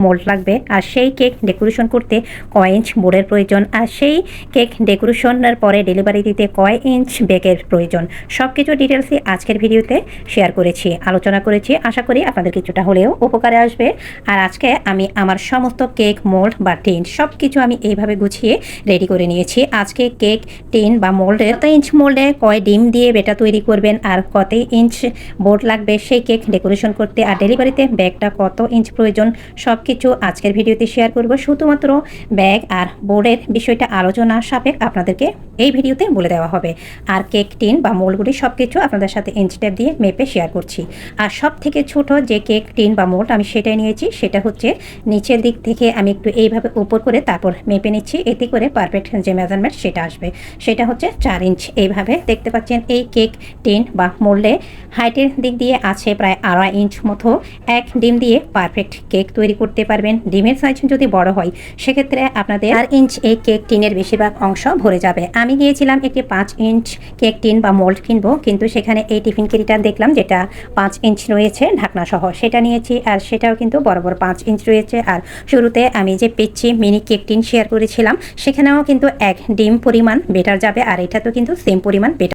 Mould লাগবে। আর সেই cake decoration করতে কয় ইঞ্চ বোর্ডের প্রয়োজন? আর সেই কেক ডেকোরেশনের পরে ডেলিভারি দিতে কয় ইঞ্চ বেকের প্রয়োজন? সব কিছু ডিটেলসই আজকের ভিডিওতে শেয়ার করেছি, আলোচনা করেছি। আশা করি আপনাদের কিছুটা হলেও উপকারে আসবে। আর আজকে আমি আমার সমস্ত কেক, মোল্ড বা টিন সব কিছু আমি এইভাবে গুছিয়ে রেডি করে নিয়েছি। আজকে কেক, টিন বা মোল্ডের কত ইঞ্চ মোল্ডে কয় ডিম দিয়ে বেটা তৈরি করবেন আর কত ইঞ্চ বোর্ড লাগবে সেই কেক ডেকোরেশন করতে? আর ডেলিভারিতে ব্যাগটা কত ইঞ্চ প্রয়োজন? সব কিছু আজকের ভিডিওতে শেয়ার করব। শুধুমাত্র ব্যাগ আর বোর্ডের বিষয়টা আলোচনা সাপেক্ষ আপনাদেরকে এই ভিডিওতে বলে দেওয়া হবে। আর কেক টিন বা মোল্ডগুলি সব কিছু আপনাদের সাথে ইঞ্চ টেপ দিয়ে মেপে শেয়ার করছি। আর সব থেকে ছোট যে কেক টিন বা মোল্ড আমি সেটাই নিয়েছি, সেটা হচ্ছে নিচের দিক থেকে আমি একটু এইভাবে উপর করে তারপর মেপে নিচ্ছি, এতে করে পারফেক্ট যে মেজারমেন্ট সেটা আসবে। সেটা হচ্ছে চার ইঞ্চ এইভাবে দেখতে পাচ্ছেন এই কেক টিন বা মোল্ডে হাইটের দিক দিয়ে আছে প্রায় আড়াই ইঞ্চ মতো। এক ডিম দিয়ে পারফেক্ট কেক তৈরি করতে পারবেন। ডিমের সাইজ যদি বড় হয়, সেক্ষেত্রে আপনাদের চার ইঞ্চ এই কেক টিনের বেশিরভাগ অংশ ভরে যাবে। আমি গিয়েছিলাম একটি পাঁচ ইঞ্চ কেক টিন বা মোল্ড কিনবো, কিন্তু সেখানে এই টিফিন কেরিটা দেখলাম যেটা পাঁচ ইঞ্চ রয়েছে ঢাকনা সহ সেটা নিয়েছি আর সেটাও কিন্তু বড় বড় পাঁচ ইঞ্চ রয়েছে। আর শুরুতে আমি যে পেচ্ছি মিনি কেক টিন শেয়ার করেছিলাম, সেখানেও কিন্তু এক ডিম পরিমাণ বেটার যাবে, আর এটা তো কিন্তু সেম পরিমাণ বেটার